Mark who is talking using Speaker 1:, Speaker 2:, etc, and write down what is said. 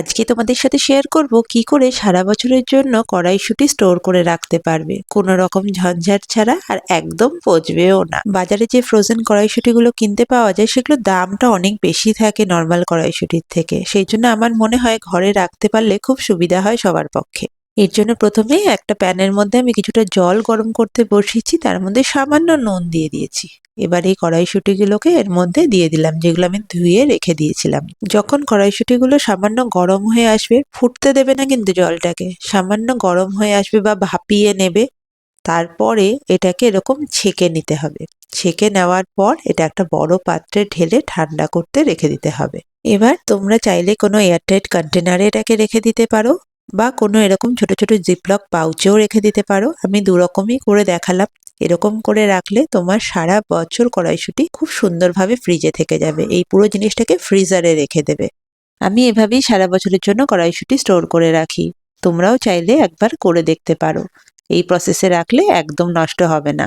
Speaker 1: আজকে তোমাদের সাথে শেয়ার করব কি করে সারা বছরের জন্য কড়াইশুঁটি স্টোর করে রাখতে পারবে। কোনো রকম ঝঞ্ঝাট ছাড়া আর একদম পচবেও না। বাজারে যে ফ্রোজেন কড়াইশুঁটিগুলো কিনতে পাওয়া যায় সেগুলোর দামটা অনেক বেশি থাকে নর্মাল কড়াইশুঁটির থেকে। সেই জন্য আমার মনে হয় ঘরে রাখতে পারলে খুব সুবিধা হয় সবার পক্ষে। এর জন্য প্রথমে একটা প্যানের মধ্যে আমি কিছুটা জল গরম করতে বসিয়েছি, তার মধ্যে সামান্য নুন দিয়ে দিয়েছি। এবার এই কড়াইশুঁটিগুলোকে এর মধ্যে দিয়ে দিলাম, যেগুলো আমি ধুয়ে রেখে দিয়েছিলাম। যখন কড়াইশুঁটিগুলো সামান্য গরম হয়ে আসবে, ফুটতে দেবে না কিন্তু জলটাকে, সামান্য গরম হয়ে আসবে বা ভাপিয়ে নেবে, তারপরে এটাকে এরকম ছেঁকে নিতে হবে। ছেঁকে নেওয়ার পর এটা একটা বড় পাত্রে ঢেলে ঠান্ডা করতে রেখে দিতে হবে। এবার তোমরা চাইলে কোনো এয়ারটাইট কন্টেনারে এটাকে রেখে দিতে পারো। বা কোনো এরকম ছোট ছোট জিপলক পাউচেও রেখে দিতে পারো। আমি দু রকমই করে দেখালাম। এরকম করে রাখলে তোমার সারা বছর কড়াইশুঁটি খুব সুন্দরভাবে ফ্রিজে থেকে যাবে। এই পুরো জিনিসটাকে ফ্রিজারে রেখে দেবে। আমি এভাবেই সারা বছরের জন্য কড়াইশুঁটি স্টোর করে রাখি। তোমরাও চাইলে একবার করে দেখতে পারো। এই প্রসেসে রাখলে একদম নষ্ট হবে না।